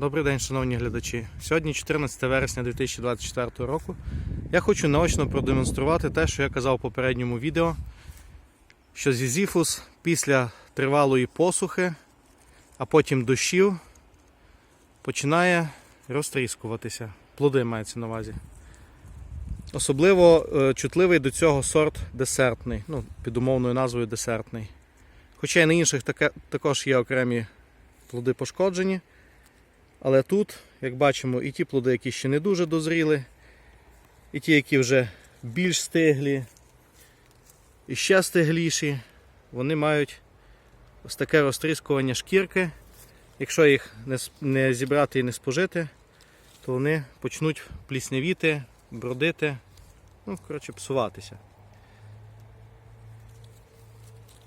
Добрий день, шановні глядачі. Сьогодні 14 вересня 2024 року. Я хочу наочно продемонструвати те, що я казав у попередньому відео, що зізіфус після тривалої посухи, а потім дощів, починає розтріскуватися. Плоди мається на увазі. Особливо е, чутливий до цього сорт десертний, ну, під умовною назвою десертний. Хоча і на інших таке, також є окремі плоди пошкоджені. Але тут, як бачимо, і ті плоди, які ще не дуже дозріли, і ті, які вже більш стиглі, і ще стигліші, вони мають ось таке розтріскування шкірки. Якщо їх не, зібрати і не спожити, то вони почнуть пліснявіти, бродити, ну, коротше, псуватися.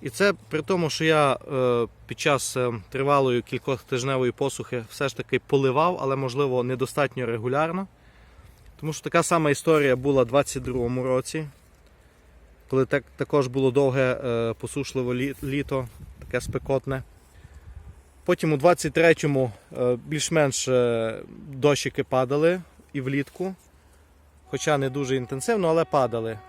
І це при тому, що я е, під час е, тривалої кількотижневої посухи все ж таки поливав, але можливо недостатньо регулярно. Тому що така сама історія була у 22-му році, коли так, також було довге е, посушливе лі- літо, таке спекотне. Потім у 23-му е, більш-менш дощики падали і влітку, хоча не дуже інтенсивно, але падали.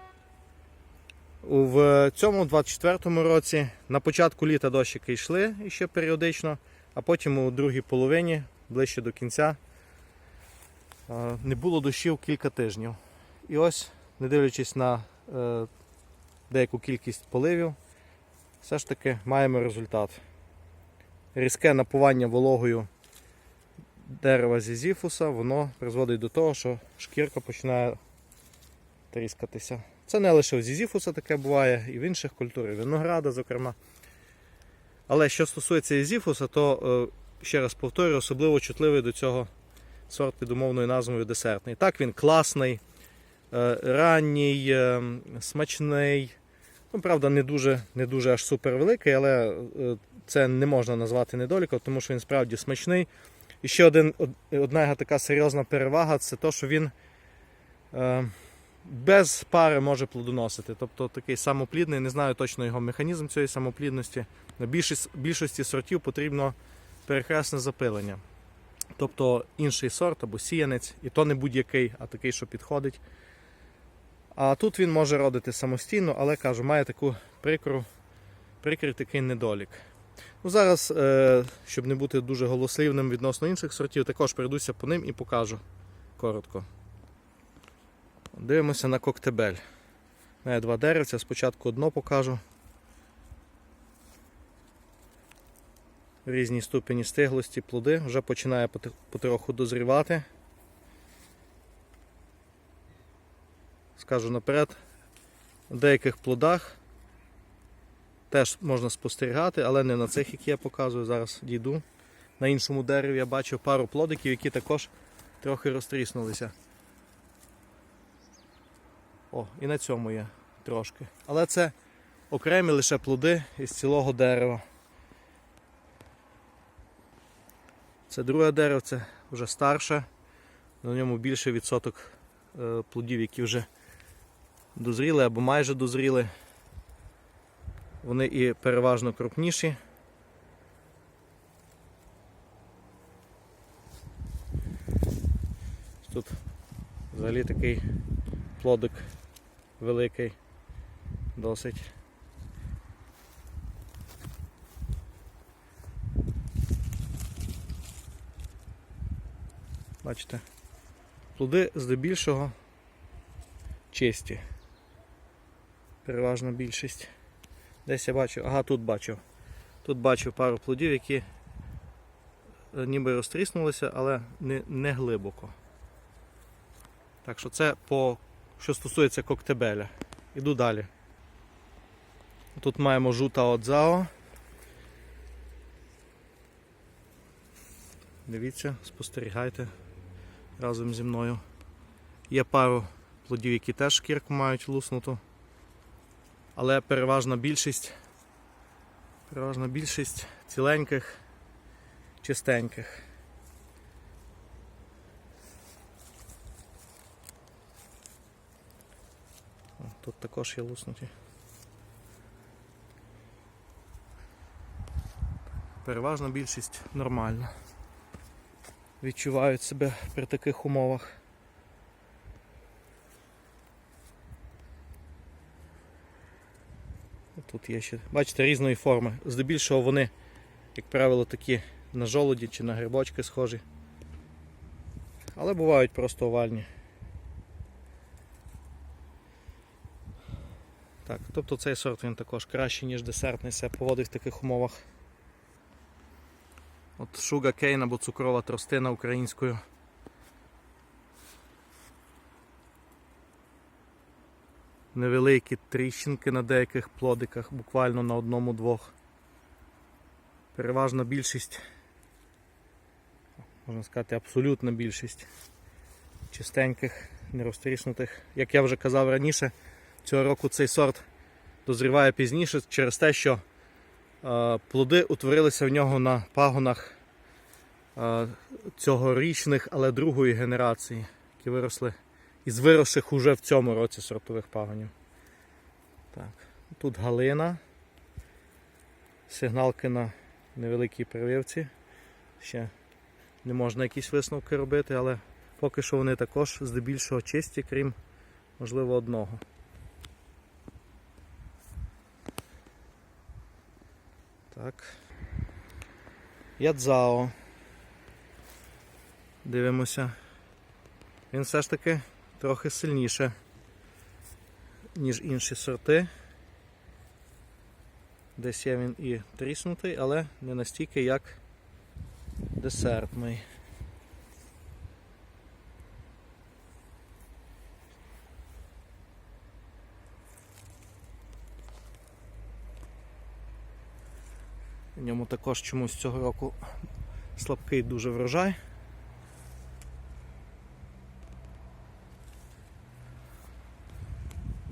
В цьому 24-му році на початку літа дощики йшли ще періодично, а потім у другій половині, ближче до кінця, е, не було дощів кілька тижнів. І ось, не дивлячись на е, деяку кількість поливів, все ж таки маємо результат. Різке напування вологою дерева зізіфуса, воно призводить до того, що шкірка починає тріскатися. Це не лише в зізіфуса таке буває, і в інших культурах, винограда, зокрема. Але що стосується ізіфуса, то е, ще раз повторюю, особливо чутливий до цього сорт під умовною назвою десертний. Так, він класний, е, ранній, е, смачний. Ну, правда, не дуже, не дуже аж супер великий, але це не можна назвати недоліком, тому що він справді смачний. І ще один, одна така серйозна перевага це те, що він. Без пари може плодоносити. Тобто такий самоплідний, не знаю точно його механізм цієї самоплідності. На більшість, більшості сортів потрібно перехресне запилення. Тобто інший сорт або сіянець, і то не будь-який, а такий, що підходить. А тут він може родити самостійно, але кажу, має таку прикру, прикрий такий недолік. Ну, зараз, е, щоб не бути дуже голослівним відносно інших сортів, також прийдуся по ним і покажу коротко. Дивимося на коктебель. Має два деревця, спочатку одно покажу. Різні ступені стиглості, плоди, вже починає потроху дозрівати. Скажу наперед, у деяких плодах теж можна спостерігати, але не на цих, які я показую. Зараз дійду. На іншому дереві я бачив пару плодиків, які також трохи розтріснулися. О, і на цьому є трошки. Але це окремі лише плоди із цілого дерева. Це друге дерево, це вже старше. На ньому більше відсоток е, плодів, які вже дозріли або майже дозріли. Вони і переважно крупніші. Тут взагалі такий плодик великий, досить. Бачите, плоди здебільшого чисті. Переважна більшість. Десь я бачу, ага, тут бачив. Тут бачив пару плодів, які е, ніби розтріснулися, але не, не глибоко. Так що це по що стосується коктебеля. Іду далі. Тут маємо жута Одзао. Дивіться, спостерігайте разом зі мною. Є пару плодів, які теж шкірку мають луснуту. Але переважна більшість, переважна більшість ціленьких, чистеньких. Тут також є луснуті. Переважна більшість нормальна. відчувають себе при таких умовах. Тут є ще, бачите, різної форми. Здебільшого вони, як правило, такі на жолуді чи на грибочки схожі. Але бувають просто овальні. Так, тобто цей сорт він також кращий, ніж десертний, себе поводить в таких умовах. От Sugar Cane або цукрова тростина українською. Невеликі тріщинки на деяких плодиках, буквально на одному-двох. Переважна більшість, можна сказати, абсолютна більшість чистеньких, нерозтріснутих. Як я вже казав раніше, цього року цей сорт дозріває пізніше через те, що е, плоди утворилися в нього на пагонах е, цьогорічних, але другої генерації, які виросли із виросших уже в цьому році сортових пагонів. Так. Тут галина, сигналки на невеликій прививці. Ще не можна якісь висновки робити, але поки що вони також здебільшого чисті, крім, можливо, одного. Так. Ядзао. Дивимося. Він все ж таки трохи сильніше, ніж інші сорти. Десь є він і тріснутий, але не настільки, як десертний. В ньому також чомусь цього року слабкий дуже врожай.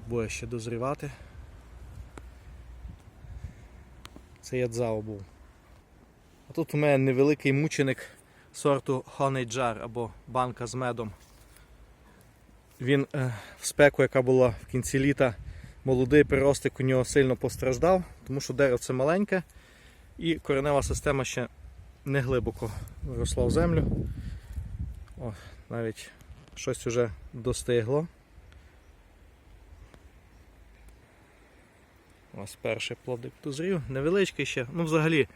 Буде ще дозрівати. Це ядзао був. А тут у мене невеликий мученик сорту Honey Jar або банка з медом. Він е, в спеку, яка була в кінці літа, молодий приростик у нього сильно постраждав, тому що дерево це маленьке і коренева система ще не глибоко росла в землю. О, навіть щось вже достигло. Ось перший плодик дозрів, невеличкий ще. Ну, взагалі,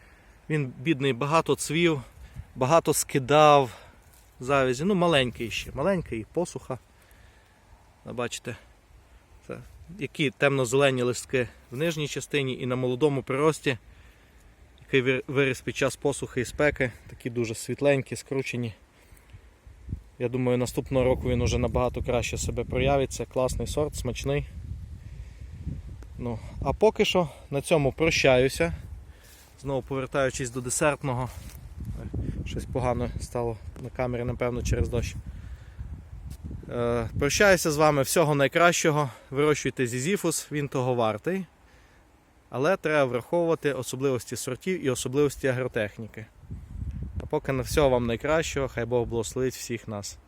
він бідний, багато цвів, багато скидав завязі. Ну, маленький ще, маленький, посуха. Бачите, це, які темно-зелені листки в нижній частині і на молодому прирості, який виріс під час посухи і спеки, такі дуже світленькі, скручені. Я думаю, наступного року він уже набагато краще себе проявиться. Класний сорт, смачний. Ну, а поки що на цьому прощаюся. Знову повертаючись до десертного. Щось погано стало на камері, напевно, через дощ. Е, прощаюся з вами всього найкращого. Вирощуйте зізіфус, він того вартий. Але треба враховувати особливості сортів і особливості агротехніки. А поки на всього вам найкращого, хай Бог благословить всіх нас.